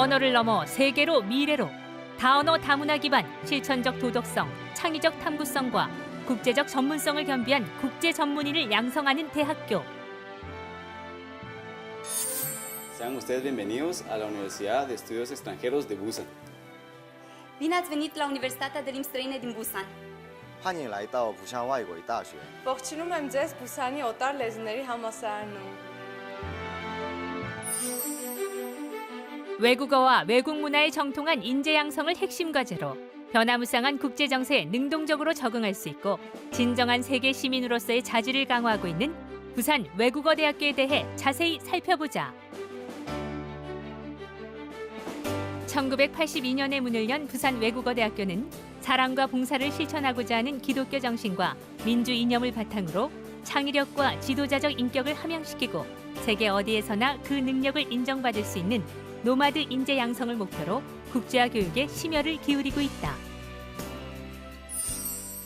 언어를 넘어 세계로 미래로 다언어 다문화 기반 실천적 도덕성, 창의적 탐구성과 국제적 전문성을 겸비한 국제 전문인을 양성하는 대학교. Sean ustedes bienvenidos a la Universidad de Estudios Extranjeros de Busan. Bine ați venit la Universitatea de Limbi Străine din Busan. 欢迎来到釜山外国语大学。 Ողջունում եմ ձեզ Բուսանի օտար լեզուների համալսարանում։ 외국어와 외국 문화에 정통한 인재 양성을 핵심 과제로 변화무쌍한 국제 정세에 능동적으로 적응할 수 있고 진정한 세계 시민으로서의 자질을 강화하고 있는 부산 외국어 대학교에 대해 자세히 살펴보자. 1982년에 문을 연 부산 외국어대학교는 사랑과 봉사를 실천하고자 하는 기독교 정신과 민주 이념을 바탕으로 창의력과 지도자적 인격을 함양시키고 세계 어디에서나 그 능력을 인정받을 수 있는 노마드 인재 양성을 목표로 국제화 교육에 심혈을 기울이고 있다.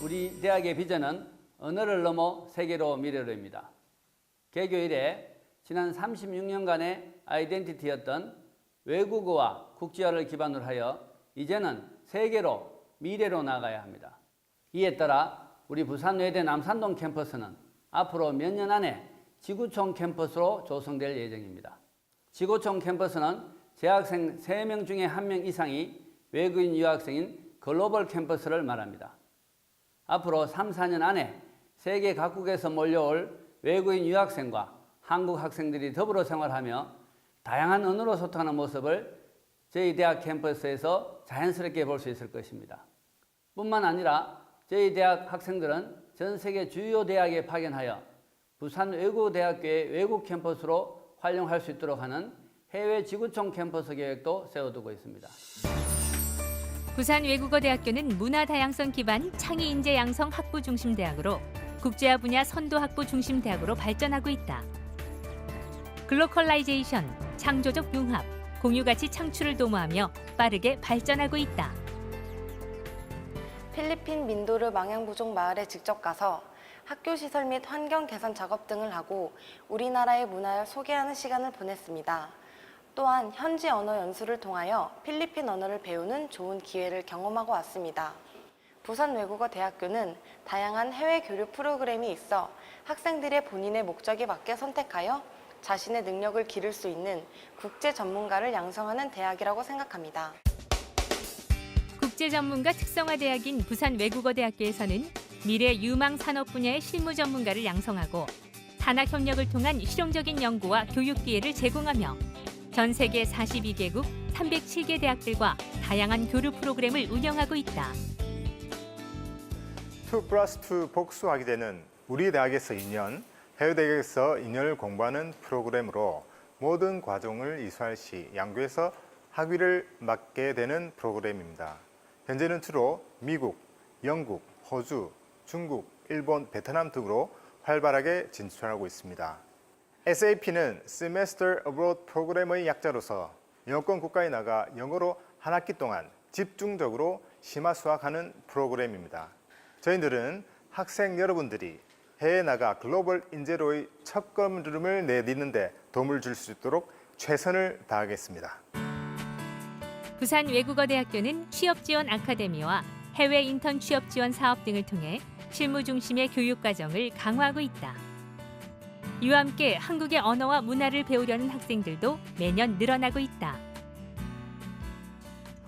우리 대학의 비전은 언어를 넘어 세계로 미래로입니다. 개교 이래 지난 36년간의 아이덴티티였던 외국어와 국제화를 기반으로 하여 이제는 세계로 미래로 나가야 합니다. 이에 따라 우리 부산외대 남산동 캠퍼스는 앞으로 몇 년 안에 지구촌 캠퍼스로 조성될 예정입니다. 지구촌 캠퍼스는 재학생 3명 중에 1명 이상이 외국인 유학생인 글로벌 캠퍼스를 말합니다. 앞으로 3, 4년 안에 세계 각국에서 몰려올 외국인 유학생과 한국 학생들이 더불어 생활하며 다양한 언어로 소통하는 모습을 저희 대학 캠퍼스에서 자연스럽게 볼 수 있을 것입니다. 뿐만 아니라 저희 대학 학생들은 전 세계 주요 대학에 파견하여 부산 외국대학교의 외국 캠퍼스로 활용할 수 있도록 하는 해외 지구촌 캠퍼스 계획도 세워두고 있습니다. 부산 외국어대학교는 문화 다양성 기반 창의 인재 양성 학부 중심 대학으로 국제화 분야 선도 학부 중심 대학으로 발전하고 있다. 글로컬라이제이션, 창조적 융합, 공유 가치 창출을 도모하며 빠르게 발전하고 있다. 필리핀 민도르 망양부족 마을에 직접 가서 학교 시설 및 환경 개선 작업 등을 하고 우리나라의 문화를 소개하는 시간을 보냈습니다. 또한 현지 언어 연수를 통하여 필리핀 언어를 배우는 좋은 기회를 경험하고 왔습니다. 부산 외국어 대학교는 다양한 해외 교류 프로그램이 있어 학생들의 본인의 목적에 맞게 선택하여 자신의 능력을 기를 수 있는 국제 전문가를 양성하는 대학이라고 생각합니다. 국제 전문가 특성화 대학인 부산 외국어 대학교에서는 미래 유망 산업 분야의 실무 전문가를 양성하고 산학 협력을 통한 실용적인 연구와 교육 기회를 제공하며 전 세계 42개국 307개 대학들과 다양한 교류 프로그램을 운영하고 있다. 2 플러스 2 복수학위대는 우리 대학에서 2년, 해외 대학에서 2년을 공부하는 프로그램으로 모든 과정을 이수할 시 양교에서 학위를 맡게 되는 프로그램입니다. 현재는 주로 미국, 영국, 호주, 중국, 일본, 베트남 등으로 활발하게 진출하고 있습니다. SAP는 Semester Abroad 프로그램의 약자로서 영어권 국가에 나가 영어로 한 학기 동안 집중적으로 심화 수학하는 프로그램입니다. 저희들은 학생 여러분들이 해외 나가 글로벌 인재로의 첫 걸음을 내딛는데 도움을 줄 수 있도록 최선을 다하겠습니다. 부산 외국어대학교는 취업 지원 아카데미와 해외 인턴 취업 지원 사업 등을 통해 실무 중심의 교육 과정을 강화하고 있다. 이와 함께 한국의 언어와 문화를 배우려는 학생들도 매년 늘어나고 있다.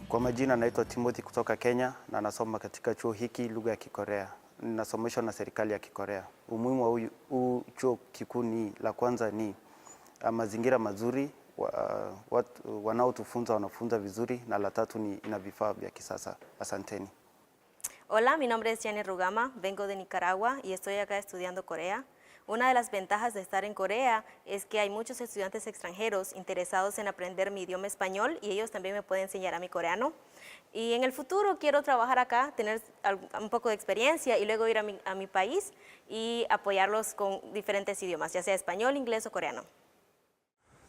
Kwa majina naitwa Timothy kutoka Kenya na nasoma katika chuo hiki lugha ya Kikorea. Ninasomeshwa na serikali ya Kikorea. Umuhimu wa huu- chuo kikuu ni la kwanza ni ah, mazingira mazuri wa, wanaotufunza wanafunza vizuri, na la tatu ni ina vifaa vya kisasa. Asanteni. Hola, mi nombre es Jenny Rugama, vengo de Nicaragua y estoy acá estudiando Corea. Una de las ventajas de estar en Corea es que hay muchos estudiantes extranjeros interesados en aprender mi idioma español y ellos también me pueden enseñar a mi coreano. Y en el futuro quiero trabajar acá, tener al- un poco de experiencia y luego ir a mi, a mi país y apoyarlos con diferentes idiomas, ya sea español, inglés o coreano.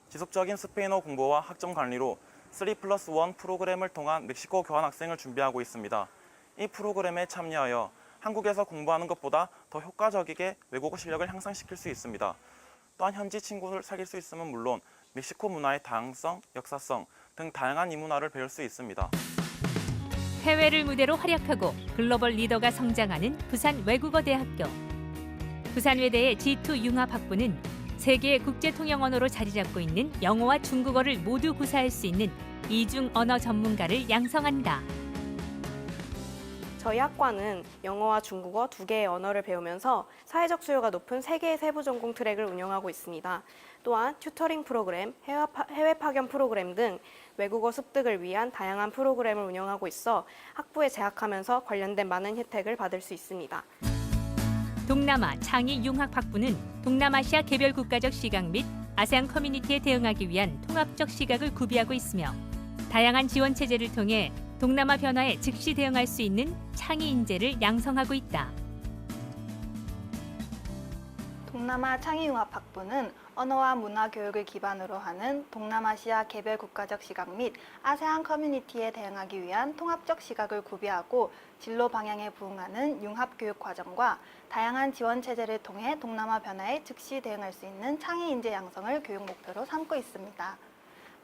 지속적인 스페인어 공부와 학점 관리로 3 플러스 1 프로그램을 통한 멕시코 교환 학생을 준비하고 있습니다. 이 프로그램에 참여하여 한국에서 공부하는 것보다 더 효과적이게 외국어 실력을 향상시킬 수 있습니다. 또한 현지 친구를 사귈 수 있음은 물론 멕시코 문화의 다양성, 역사성, 등 다양한 이문화를 배울 수 있습니다. 해외를 무대로 활약하고 글로벌 리더가 성장하는 부산 외국어대학교. 부산외대의 G2 융합 학부는 세계의 국제 통영 언어로 자리 잡고 있는 영어와 중국어를 모두 구사할 수 있는 이중 언어 전문가를 양성한다. 저희 학과는 영어와 중국어 두 개의 언어를 배우면서 사회적 수요가 높은 세 개의 세부 전공 트랙을 운영하고 있습니다. 또한 튜터링 프로그램, 해외, 파, 해외 파견 프로그램 등 외국어 습득을 위한 다양한 프로그램을 운영하고 있어 학부에 재학하면서 관련된 많은 혜택을 받을 수 있습니다. 동남아 창의 융합 학부는 동남아시아 개별 국가적 시각 및 아세안 커뮤니티에 대응하기 위한 통합적 시각을 구비하고 있으며 다양한 지원 체제를 통해 동남아 변화에 즉시 대응할 수 있는 창의 인재를 양성하고 있다. 동남아 창의융합학부는 언어와 문화 교육을 기반으로 하는 동남아시아 개별 국가적 시각 및 아세안 커뮤니티에 대응하기 위한 통합적 시각을 구비하고 진로 방향에 부응하는 융합 교육 과정과 다양한 지원 체제를 통해 동남아 변화에 즉시 대응할 수 있는 창의 인재 양성을 교육 목표로 삼고 있습니다.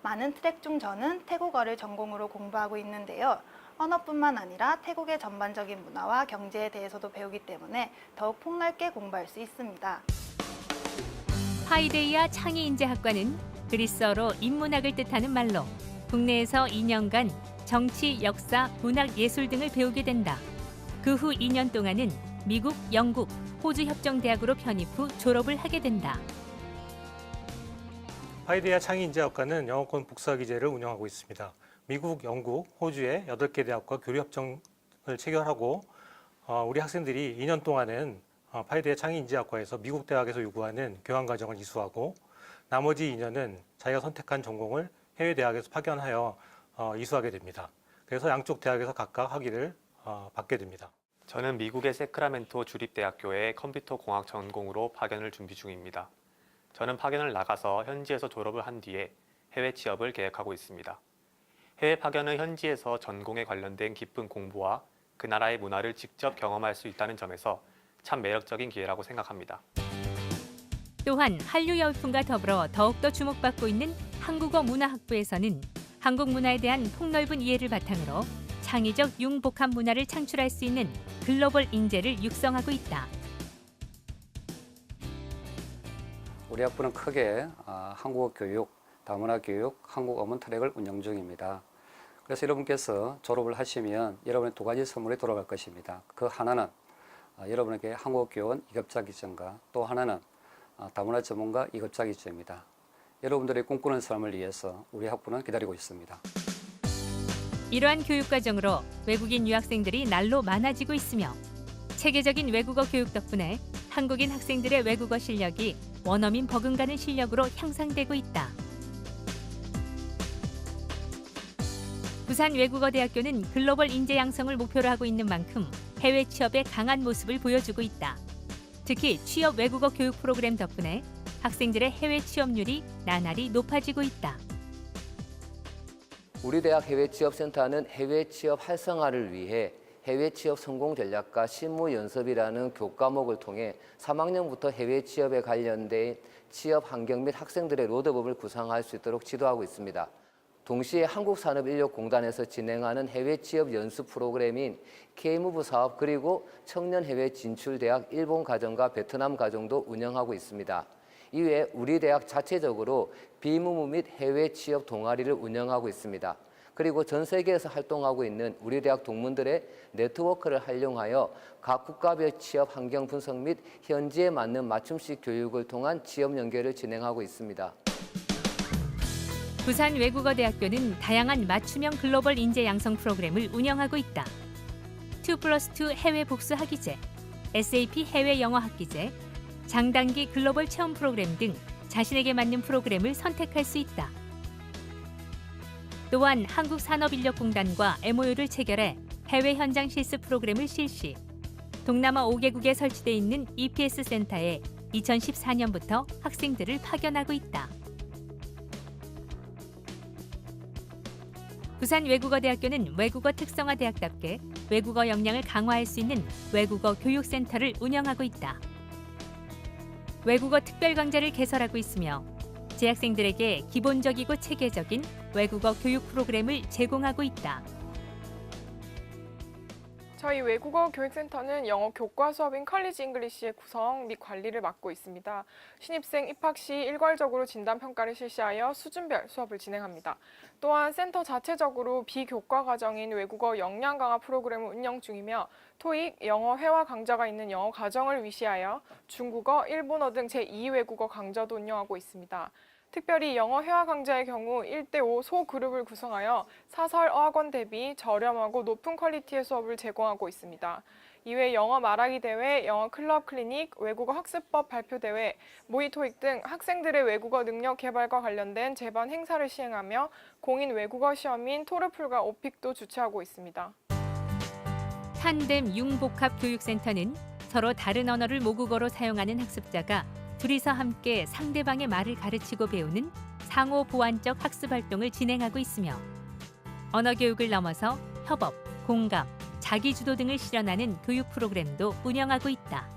많은 트랙 중 저는 태국어를 전공으로 공부하고 있는데요. 언어뿐만 아니라 태국의 전반적인 문화와 경제에 대해서도 배우기 때문에 더욱 폭넓게 공부할 수 있습니다. 파이데이아 창의인재학과는 그리스어로 인문학을 뜻하는 말로 국내에서 2년간 정치, 역사, 문학, 예술 등을 배우게 된다. 그 후 2년 동안은 미국, 영국, 호주 협정대학으로 편입 후 졸업을 하게 된다. 파이데아 창의인재학과는 영어권 복사 기제를 운영하고 있습니다. 미국, 영국, 호주의 8개 대학과 교류 협정을 체결하고 어, 우리 학생들이 2년 동안은 어, 파이데아 창의인재학과에서 미국 대학에서 요구하는 교환 과정을 이수하고 나머지 2년은 자기가 선택한 전공을 해외 대학에서 파견하여 어, 이수하게 됩니다. 그래서 양쪽 대학에서 각각 학위를 어, 받게 됩니다. 저는 미국의 세크라멘토 주립대학교의 컴퓨터 공학 전공으로 파견을 준비 중입니다. 저는 파견을 나가서 현지에서 졸업을 한 뒤에 해외 취업을 계획하고 있습니다. 해외 파견은 현지에서 전공에 관련된 깊은 공부와 그 나라의 문화를 직접 경험할 수 있다는 점에서 참 매력적인 기회라고 생각합니다. 또한 한류 열풍과 더불어 더욱더 주목받고 있는 한국어 문화학부에서는 한국 문화에 대한 폭넓은 이해를 바탕으로 창의적 융복합 문화를 창출할 수 있는 글로벌 인재를 육성하고 있다. 우리 학부는 크게 아, 한국어 교육, 다문화 교육, 한국 어문 트랙을 운영 중입니다. 그래서 여러분께서 졸업을 하시면 여러분의 두 가지 선물이 돌아갈 것입니다. 그 하나는 아, 여러분에게 한국어 교원 2급자 기증과 또 하나는 아, 다문화 전문가 2급자 기증입니다. 여러분들의 꿈꾸는 삶을 위해서 우리 학부는 기다리고 있습니다. 이러한 교육 과정으로 외국인 유학생들이 날로 많아지고 있으며 체계적인 외국어 교육 덕분에 한국인 학생들의 외국어 실력이 원어민 버금가는 실력으로 향상되고 있다. 부산 외국어대학교는 글로벌 인재 양성을 목표로 하고 있는 만큼 해외 취업에 강한 모습을 보여주고 있다. 특히 취업 외국어 교육 프로그램 덕분에 학생들의 해외 취업률이 나날이 높아지고 있다. 우리 대학 해외 취업센터는 해외 취업 활성화를 위해 해외 취업 성공 전략과 실무 연습이라는 교과목을 통해 3학년부터 해외 취업에 관련된 취업 환경 및 학생들의 로드맵을 구상할 수 있도록 지도하고 있습니다. 동시에 한국산업인력공단에서 진행하는 해외 취업 연수 프로그램인 K무브 사업 그리고 청년 해외 진출 대학 일본 가정과 베트남 가정도 운영하고 있습니다. 이외에 우리 대학 자체적으로 비무무 및 해외 취업 동아리를 운영하고 있습니다. 그리고 전 세계에서 활동하고 있는 우리 대학 동문들의 네트워크를 활용하여 각 국가별 취업 환경 분석 및 현지에 맞는 맞춤식 교육을 통한 취업 연계를 진행하고 있습니다. 부산 외국어대학교는 다양한 맞춤형 글로벌 인재 양성 프로그램을 운영하고 있다. 2 플러스 2 해외 복수 학위제, SAP 해외 영어 학기제, 장단기 글로벌 체험 프로그램 등 자신에게 맞는 프로그램을 선택할 수 있다. 또한 한국산업인력공단과 MOU를 체결해 해외 현장 실습 프로그램을 실시. 동남아 5개국에 설치돼 있는 EPS 센터에 2014년부터 학생들을 파견하고 있다. 부산 외국어대학교는 외국어 특성화 대학답게 외국어 역량을 강화할 수 있는 외국어 교육센터를 운영하고 있다. 외국어 특별 강좌를 개설하고 있으며 재학생들에게 기본적이고 체계적인 외국어 교육 프로그램을 제공하고 있다. 저희 외국어 교육센터는 영어 교과 수업인 컬리지 잉글리시의 구성 및 관리를 맡고 있습니다. 신입생 입학 시 일괄적으로 진단 평가를 실시하여 수준별 수업을 진행합니다. 또한 센터 자체적으로 비교과 과정인 외국어 역량 강화 프로그램을 운영 중이며 토익, 영어 회화 강좌가 있는 영어 과정을 위시하여 중국어, 일본어 등 제2 외국어 강좌도 운영하고 있습니다. 특별히 영어 회화 강좌의 경우 1대5 소그룹을 구성하여 사설 어학원 대비 저렴하고 높은 퀄리티의 수업을 제공하고 있습니다. 이외 영어 말하기 대회, 영어 클럽 클리닉, 외국어 학습법 발표 대회, 모의 토익 등 학생들의 외국어 능력 개발과 관련된 제반 행사를 시행하며 공인 외국어 시험인 토르풀과 오픽도 주최하고 있습니다. 탄뎀 융복합 교육센터는 서로 다른 언어를 모국어로 사용하는 학습자가 둘이서 함께 상대방의 말을 가르치고 배우는 상호 보완적 학습 활동을 진행하고 있으며 언어 교육을 넘어서 협업, 공감, 자기 주도 등을 실현하는 교육 프로그램도 운영하고 있다.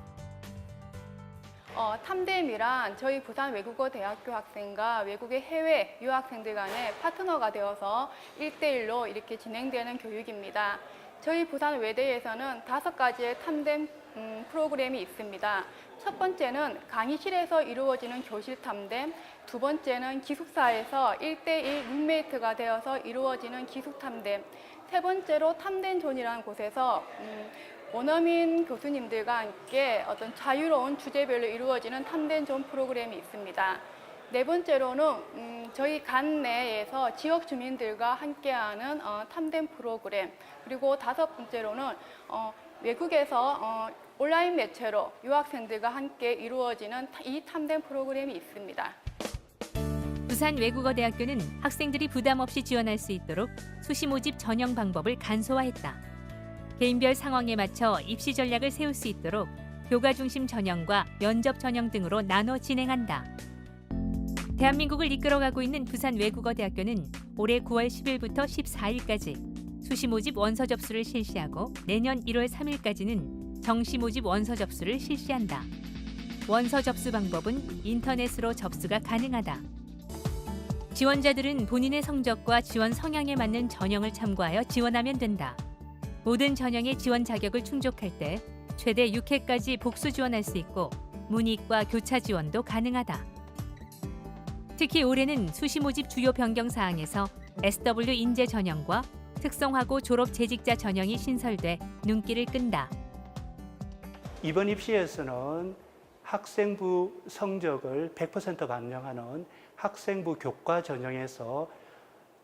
어, 탐뎀이란 저희 부산 외국어 대학교 학생과 외국의 해외 유학생들 간의 파트너가 되어서 일대일로 이렇게 진행되는 교육입니다. 저희 부산 외대에서는 다섯 가지의 탐뎀 음, 프로그램이 있습니다. 첫 번째는 강의실에서 이루어지는 교실 탐뎀, 두 번째는 기숙사에서 일대일 룸메이트가 되어서 이루어지는 기숙 탐뎀, 세 번째로 탐덴존이라는 곳에서 음, 원어민 교수님들과 함께 어떤 자유로운 주제별로 이루어지는 탐덴존 프로그램이 있습니다. 네 번째로는 음, 저희 간 내에서 지역 주민들과 함께하는 어, 탐덴 프로그램 그리고 다섯 번째로는 어, 외국에서 어, 온라인 매체로 유학생들과 함께 이루어지는 타- 이 탐덴 프로그램이 있습니다. 부산 외국어 대학교는 학생들이 부담 없이 지원할 수 있도록 수시 모집 전형 방법을 간소화했다. 개인별 상황에 맞춰 입시 전략을 세울 수 있도록 교과 중심 전형과 면접 전형 등으로 나눠 진행한다. 대한민국을 이끌어가고 있는 부산 외국어대학교는 올해 9월 10일부터 14일까지 수시 모집 원서 접수를 실시하고 내년 1월 3일까지는 정시 모집 원서 접수를 실시한다. 원서 접수 방법은 인터넷으로 접수가 가능하다. 지원자들은 본인의 성적과 지원 성향에 맞는 전형을 참고하여 지원하면 된다. 모든 전형의 지원 자격을 충족할 때 최대 6회까지 복수 지원할 수 있고 문이과 교차 지원도 가능하다. 특히 올해는 수시 모집 주요 변경 사항에서 SW 인재 전형과 특성화고 졸업 재직자 전형이 신설돼 눈길을 끈다. 이번 입시에서는 학생부 성적을 100% 반영하는 학생부 교과 전형에서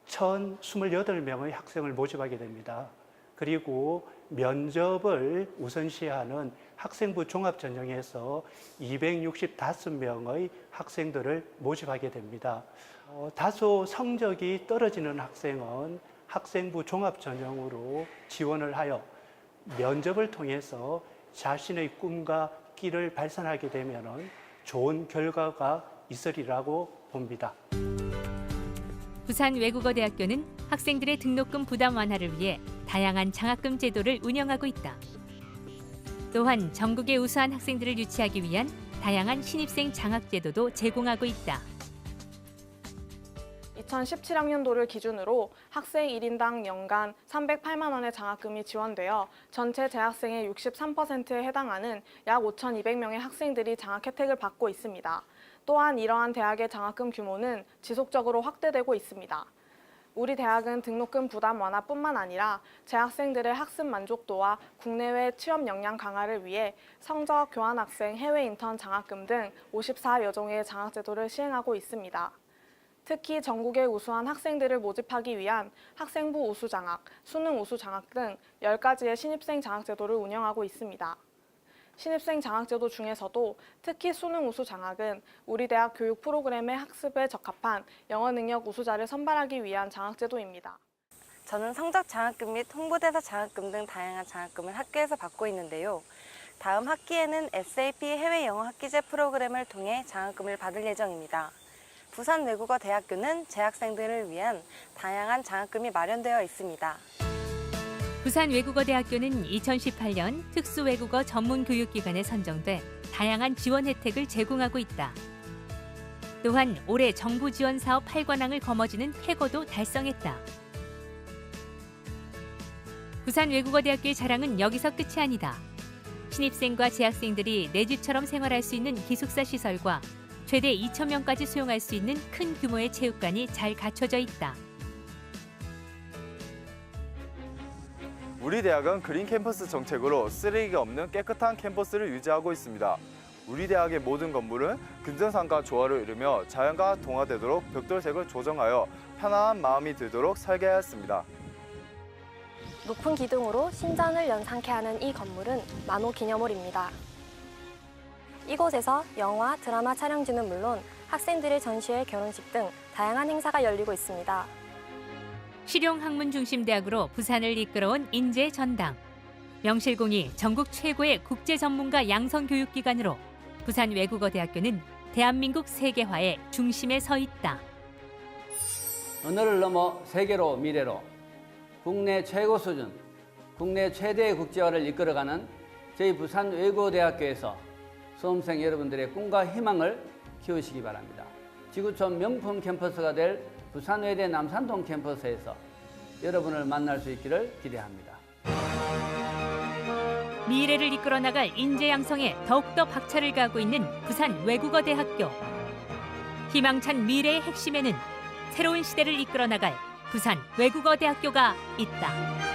1,028명의 학생을 모집하게 됩니다. 그리고 면접을 우선시하는 학생부 종합 전형에서 265명의 학생들을 모집하게 됩니다. 어, 다소 성적이 떨어지는 학생은 학생부 종합 전형으로 지원을 하여 면접을 통해서 자신의 꿈과 끼를 발산하게 되면 좋은 결과가 있으리라고 봅니다. 부산 외국어대학교는 학생들의 등록금 부담 완화를 위해 다양한 장학금 제도를 운영하고 있다. 또한 전국의 우수한 학생들을 유치하기 위한 다양한 신입생 장학 제도도 제공하고 있다. 2017학년도를 기준으로 학생 1인당 연간 308만 원의 장학금이 지원되어 전체 재학생의 63%에 해당하는 약 5,200명의 학생들이 장학 혜택을 받고 있습니다. 또한 이러한 대학의 장학금 규모는 지속적으로 확대되고 있습니다. 우리 대학은 등록금 부담 완화뿐만 아니라 재학생들의 학습 만족도와 국내외 취업 역량 강화를 위해 성적 교환학생 해외 인턴 장학금 등 54여 종의 장학 제도를 시행하고 있습니다. 특히 전국의 우수한 학생들을 모집하기 위한 학생부 우수 장학, 수능 우수 장학 등 10가지의 신입생 장학 제도를 운영하고 있습니다. 신입생 장학 제도 중에서도 특히 수능 우수 장학은 우리 대학 교육 프로그램의 학습에 적합한 영어 능력 우수자를 선발하기 위한 장학 제도입니다. 저는 성적 장학금 및 홍보대사 장학금 등 다양한 장학금을 학교에서 받고 있는데요. 다음 학기에는 SAP 해외 영어 학기제 프로그램을 통해 장학금을 받을 예정입니다. 부산 외국어 대학교는 재학생들을 위한 다양한 장학금이 마련되어 있습니다. 부산 외국어대학교는 2018년 특수외국어 전문교육기관에 선정돼 다양한 지원 혜택을 제공하고 있다. 또한 올해 정부 지원 사업 8관왕을 거머쥐는 쾌거도 달성했다. 부산 외국어대학교의 자랑은 여기서 끝이 아니다. 신입생과 재학생들이 내 집처럼 생활할 수 있는 기숙사 시설과 최대 2천 명까지 수용할 수 있는 큰 규모의 체육관이 잘 갖춰져 있다. 우리 대학은 그린 캠퍼스 정책으로 쓰레기가 없는 깨끗한 캠퍼스를 유지하고 있습니다. 우리 대학의 모든 건물은 금전상과 조화를 이루며 자연과 동화되도록 벽돌색을 조정하여 편안한 마음이 들도록 설계하였습니다. 높은 기둥으로 신전을 연상케 하는 이 건물은 만호 기념홀입니다. 이곳에서 영화, 드라마 촬영지는 물론 학생들의 전시회, 결혼식 등 다양한 행사가 열리고 있습니다. 실용학문 중심 대학으로 부산을 이끌어온 인재 전당. 명실공히 전국 최고의 국제 전문가 양성 교육 기관으로 부산 외국어 대학교는 대한민국 세계화의 중심에 서 있다. 언어를 넘어 세계로 미래로 국내 최고 수준, 국내 최대의 국제화를 이끌어가는 저희 부산 외국어 대학교에서 수험생 여러분들의 꿈과 희망을 키우시기 바랍니다. 지구촌 명품 캠퍼스가 될 부산외대 남산동 캠퍼스에서 여러분을 만날 수 있기를 기대합니다. 미래를 이끌어 나갈 인재 양성에 더욱더 박차를 가하고 있는 부산 외국어대학교. 희망찬 미래의 핵심에는 새로운 시대를 이끌어 나갈 부산 외국어대학교가 있다.